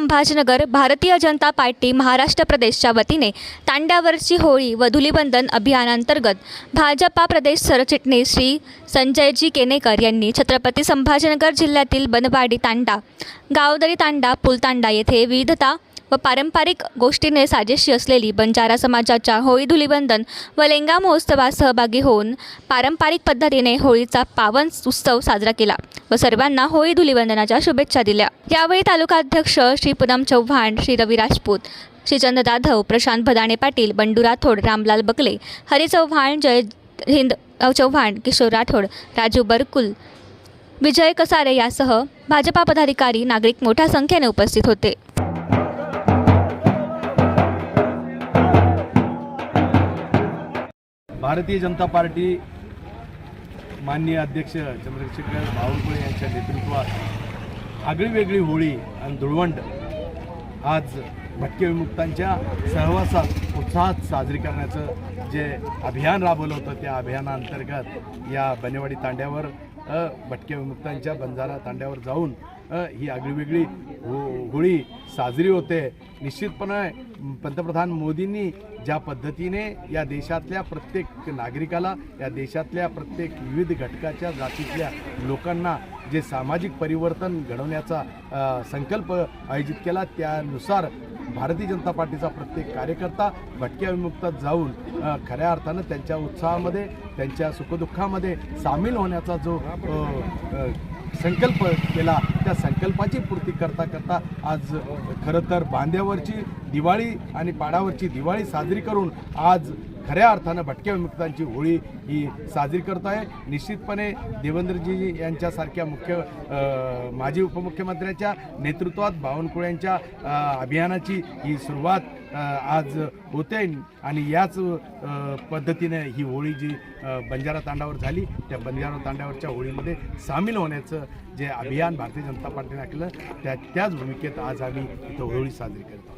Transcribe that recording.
Sambhajinagar Bharatiya Janata party Maharashtra प्रदेशच्या वतीने तांड्यावरची होळी व धुलीबंधन अभियानांतर्गत भाजपा प्रदेश सरचिटणीस श्री संजयजी केनेकर यांनी छत्रपती संभाजीनगर जिल्ह्यातील बनवाडी तांडा गावदरी तांडा पुलतांडा येथे विविधता व पारंपरिक गोष्टीने साजेशी असलेली बंजारा समाजाच्या होळी धुलीबंधन व लेंगा महोत्सवात सहभागी होऊन पारंपरिक पद्धतीने होळीचा पावन उत्सव साजरा केला व सर्वांना होळी धुलीवंदनाच्या शुभेच्छा दिल्या. यावेळी तालुकाध्यक्ष श्री पूनम चव्हाण श्री रवी राजपूत श्रीचंद जाधव प्रशांत भदाणे पाटील बंडू राठोड रामलाल बकले हरी चव्हाण जय हिंद चव्हाण किशोर राठोड राजू बरकुल विजय कसारे यासह भाजपा पदाधिकारी नागरिक मोठ्या संख्येने उपस्थित होते. भारतीय जनता पार्टी माननीय अध्यक्ष चंद्रशेखर बावनकुळे यांच्या नेतृत्वात आगळीवेगळी होळी आणि धुळवंड आज भटके विमुक्तांच्या सहवासात उत्साहात साजरी करण्याचं जे अभियान राबवलं होतं त्या अभियानाअंतर्गत या बनेवाडी तांड्यावर भटके विमुक्तांच्या बंजारा तांड्यावर जाऊन ही आगळीवेगळी हो होळी साजरी होते. निश्चितपणे पंतप्रधान मोदींनी ज्या पद्धतीने या देशातल्या प्रत्येक नागरिकाला या देशातल्या प्रत्येक विविध घटकाच्या जातीतल्या लोकांना जे सामाजिक परिवर्तन घडवण्याचा संकल्प आयोजित केला त्यानुसार भारतीय जनता पार्टीचा प्रत्येक कार्यकर्ता भटक्या विमुक्तात जाऊन खऱ्या अर्थानं त्यांच्या उत्साहामध्ये त्यांच्या सुखदुःखामध्ये सामील होण्याचा जो संकल्प केला त्या संकल्पाची पूर्ती करता करता आज खरं तर बांध्यावरची दिवाळी आणि पाडावरची दिवाळी साजरी करून आज खऱ्या अर्थानं भटक्या विमुक्तांची होळी ही साजरी करत आहे निश्चितपणे देवेंद्रजी यांच्यासारख्या मुख्य माजी उपमुख्यमंत्र्यांच्या नेतृत्वात बावनकुळ्यांच्या अभियानाची ही सुरुवात आज होते आणि याच पद्धतीने ही होळी जी बंजारा तांडावर झाली त्या बंजारा तांड्यावरच्या होळीमध्ये सामील होण्याचं जे अभियान भारतीय जनता पार्टीने केलं त्या त्याच भूमिकेत आज आम्ही इथं होळी साजरी करतो